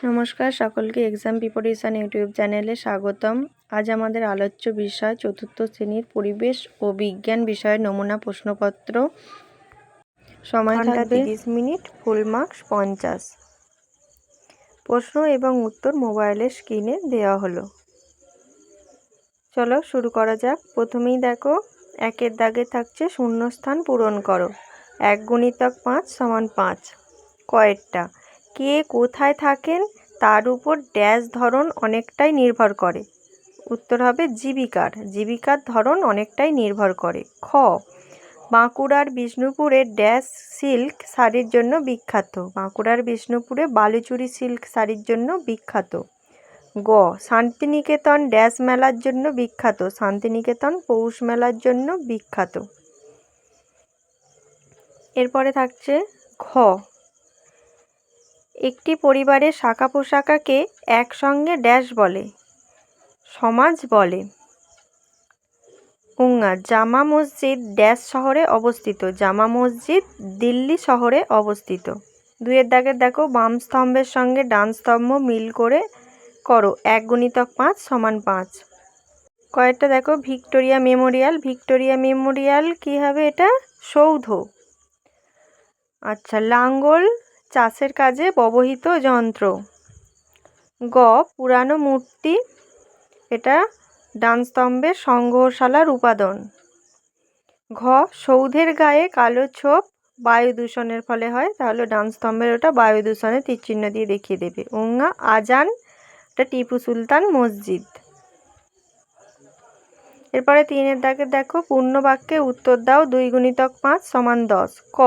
নমস্কার সকলকে exam preparation YouTube চ্যানেলে স্বাগতম। আজ আমাদের আলোচ্য বিষয় চতুর্থ শ্রেণির পরিবেশ ও বিজ্ঞান বিষয়ের নমুনা প্রশ্নপত্র। সময় থাকবে তিরিশ মিনিট ফুল মার্কস পঞ্চাশ। প্রশ্ন এবং উত্তর মোবাইলের স্ক্রিনে দেওয়া হলো। চলো শুরু করা যাক। প্রথমেই দেখো একের দাগে থাকছে শূন্যস্থান পূরণ করো। এক গুণিতক পাঁচ সমান পাঁচ। কয়েকটা। কে কোথায় থাকেন তার উপর ড্যাশ ধরন অনেকটাই নির্ভর করে। উত্তর হবে জীবিকার। জীবিকার ধরন অনেকটাই নির্ভর করে। খ, বাঁকুড়ার বিষ্ণুপুরে ড্যাশ সিল্ক শাড়ির জন্য বিখ্যাত। বাঁকুড়ার বিষ্ণুপুরে বালুচুরি সিল্ক শাড়ির জন্য বিখ্যাত। গ, শান্তিনিকেতন ড্যাশ মেলার জন্য বিখ্যাত। শান্তিনিকেতন পৌষ মেলার জন্য বিখ্যাত। এরপরে থাকছে ঘ একটি পরিবারের শাখা পোশাকাকে একসঙ্গে ড্যাশ বলে, সমাজ বলে। উঙ্গা, জামা মসজিদ ড্যাশ শহরে অবস্থিত। জামা মসজিদ দিল্লি শহরে অবস্থিত। দুয়ের দাগের দেখো, বাম স্তম্ভের সঙ্গে ডান স্তম্ভ মিল করে করো, এক গুণিতক পাঁচ সমান পাঁচ। কয়েকটা দেখো, ভিক্টোরিয়া মেমোরিয়াল। ভিক্টোরিয়া মেমোরিয়াল কী হবে এটা? সৌধ। আচ্ছা লাঙ্গল চাষের কাজে ব্যবহৃত যন্ত্র। গ, পুরানো মূর্তি। এটা ডান স্তম্ভের সংগ্রহশালার উপাদান। ঘ, সৌধের গায়ে কালো ছোপ বায়ু দূষণের ফলে হয়, তাহলে ডান স্তম্ভের ওটা বায়ু দূষণের তীরচিহ্ন দিয়ে দেখিয়ে দেবে। উঙ্গা, আজান, এটা টিপু সুলতান মসজিদ। এরপরে তিনের দাগে দেখো পূর্ণ বাক্যে উত্তর দাও, দুই গুণিতক পাঁচ সমান দশ। ক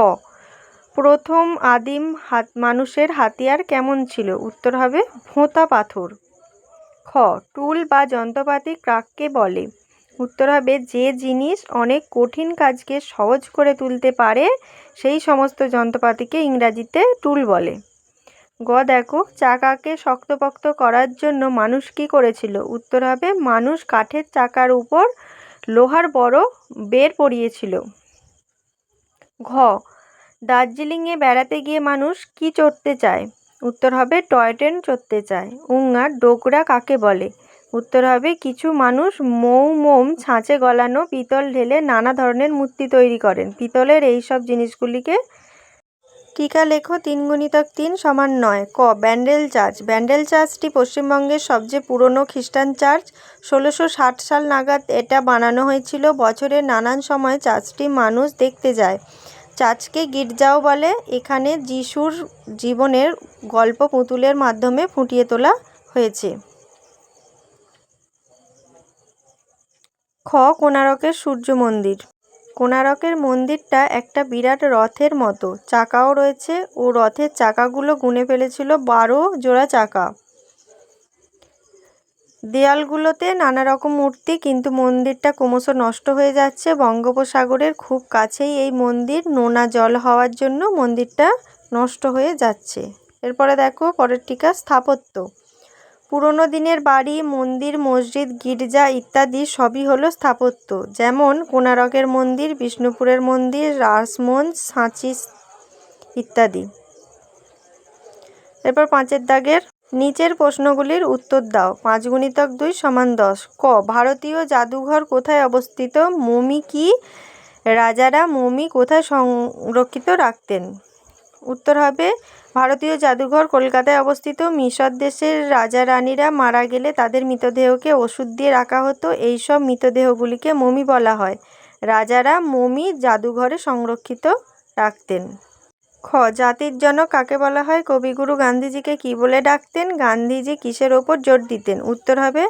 প্রথম আদিম হাত, মানুষের হাতিয়ার কেমন ছিল? উত্তর হবে, ভোঁতা পাথর। খ, টুল বা যন্ত্রপাতি কাকে বলে? উত্তর হবে, যে জিনিস অনেক কঠিন কাজকে সহজ করে তুলতে পারে, সেই সমস্ত যন্ত্রপাতিকে ইংরাজিতে টুল বলে। গ, দেখো, চাকাকে শক্তপোক্ত করার জন্য মানুষ কী করেছিল? উত্তর হবে, মানুষ কাঠের চাকার উপর লোহার বড় বের পড়িয়েছিল ঘ দার্জিলিংয়ে বেড়াতে গিয়ে মানুষ কি চড়তে চায়? উত্তর হবে, টয় ট্রেন চড়তে চায়। উঙ্গার ডোকরা কাকে বলে? উত্তর হবে, কিছু মানুষ মৌ মোম ছাঁচে গলানো পিতল ঢেলে নানা ধরনের মূর্তি তৈরি করেন। পিতলের এই সব জিনিসগুলিকে টিকা লেখো তিন গুণিতক তিন সমান নয়। ক, ব্যান্ডেল চার্চ। ব্যান্ডেল চার্চটি পশ্চিমবঙ্গের সবচেয়ে পুরনো খ্রিস্টান চার্চ। ষোলোশো ষাট সাল নাগাদ এটা বানানো হয়েছিল। বছরের নানান সময় চার্চটি মানুষ দেখতে যায়। চার্চকে গির্জাও বলে, এখানে যিশুর জীবনের গল্প পুতুলের মাধ্যমে ফুটিয়ে তোলা হয়েছে। খ কোনারকের সূর্য মন্দির। কোনারকের মন্দিরটা একটা বিরাট রথের মতো, চাকাও রয়েছে, ও রথের চাকাগুলো গুনে ফেলেছিল বারো জোড়া চাকা। দেয়ালগুলোতে নানা রকম মূর্তি, কিন্তু মন্দিরটা ক্রমশ নষ্ট হয়ে যাচ্ছে। বঙ্গোপসাগরের খুব কাছেই এই মন্দির। নোনা জল হওয়ার জন্য মন্দিরটা নষ্ট হয়ে যাচ্ছে। এরপরে দেখো, পরের টিকা স্থাপত্য। পুরনো দিনের বাড়ি, মন্দির, মসজিদ, গির্জা ইত্যাদি সবই হলো স্থাপত্য। যেমন কোনারকের মন্দির, বিষ্ণুপুরের মন্দির, রাসমঞ্চ সাঁচি ইত্যাদি। এরপর পাঁচের দাগের নিচের প্রশ্নগুলির উত্তর দাও। পাঁচ গুণিতক দুই সমান দশ। ক, ভারতীয় জাদুঘর কোথায় অবস্থিত? মমি কি? রাজারা মমি কোথায় সংরক্ষিত রাখতেন? উত্তর হবে, ভারতীয় জাদুঘর কলকাতায় অবস্থিত। মিশর দেশের রাজা রানীরা মারা গেলে তাদের মৃতদেহকে ওষুধ দিয়ে রাখা হতো। এই সব মৃতদেহগুলিকে মমি বলা হয়। রাজারা মমি জাদুঘরে সংরক্ষিত রাখতেন। খ, জাতির জনক কাকে বলা হয়? কবিগুরু গান্ধীজিকে কি বলে ডাকতেন? গান্ধীজি কিসের ওপর জোর দিতেন? উত্তর হবে,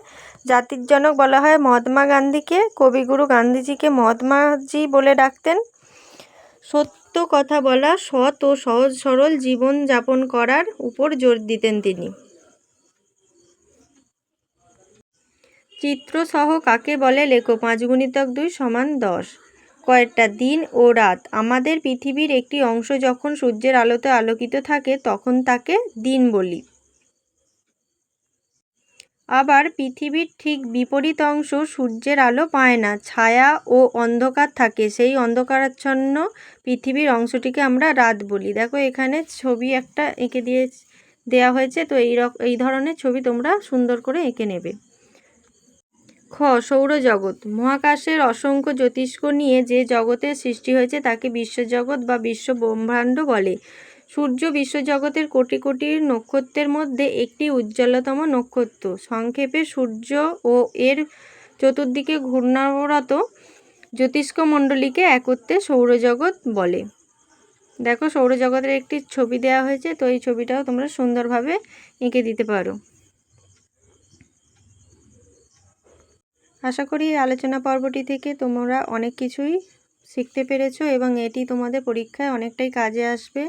জাতির জনক বলা হয় মহাত্মা গান্ধীকে। কবিগুরু গান্ধীজিকে মহাত্মাজি বলে ডাকতেন। সত্য কথা বলা, সৎ ও সহজ সরল জীবন যাপন করার উপর জোর দিতেন তিনি। চিত্রসহ কাকে বলে লেখো পাঁচ গুণিতক দুই সমান দশ। কয়েকটা দিন ও রাত। আমাদের পৃথিবীর একটি অংশ যখন সূর্যের আলোতে আলোকিত থাকে, তখন তাকে দিন বলি। আবার পৃথিবীর ঠিক বিপরীত অংশ সূর্যের আলো পায় না, ছায়া ও অন্ধকার থাকে। সেই অন্ধকারাচ্ছন্ন পৃথিবীর অংশটিকে আমরা রাত বলি। দেখো, এখানে ছবি একটা এঁকে দিয়ে দেয়া হয়েছে। তো এই এই ধরনের ছবি তোমরা সুন্দর করে এঁকে নেবে। খ, সৌরজগৎ। মহাকাশের অসংখ্য জ্যোতিষ্ক নিয়ে যে জগতের সৃষ্টি হয়েছে তাকে বিশ্বজগৎ বা বিশ্ব ব্রহ্মাণ্ড বলে। সূর্য বিশ্বজগতের কোটি কোটি নক্ষত্রের মধ্যে একটি উজ্জ্বলতম নক্ষত্র। সংক্ষেপে, সূর্য ও এর চতুর্দিকে ঘূর্ণাবরত জ্যোতিষ্ক মণ্ডলীকে একত্রে সৌরজগৎ বলে। দেখো, সৌরজগতের একটি ছবি দেওয়া হয়েছে, তো এই ছবিটাও তোমরা সুন্দরভাবে এঁকে দিতে পারো। আশা করি আলোচনা পর্বটি থেকে তোমরা অনেক কিছুই শিখতে পেরেছ এবং এটি তোমাদের পরীক্ষায় অনেকটাই কাজে আসবে।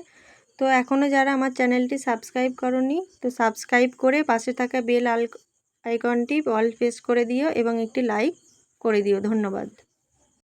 তো এখনও যারা আমার চ্যানেলটি সাবস্ক্রাইব করনি, তো সাবস্ক্রাইব করে পাশে থাকা বেল আল আইকনটি অল ফেস করে দিও এবং একটি লাইক করে দিও। ধন্যবাদ।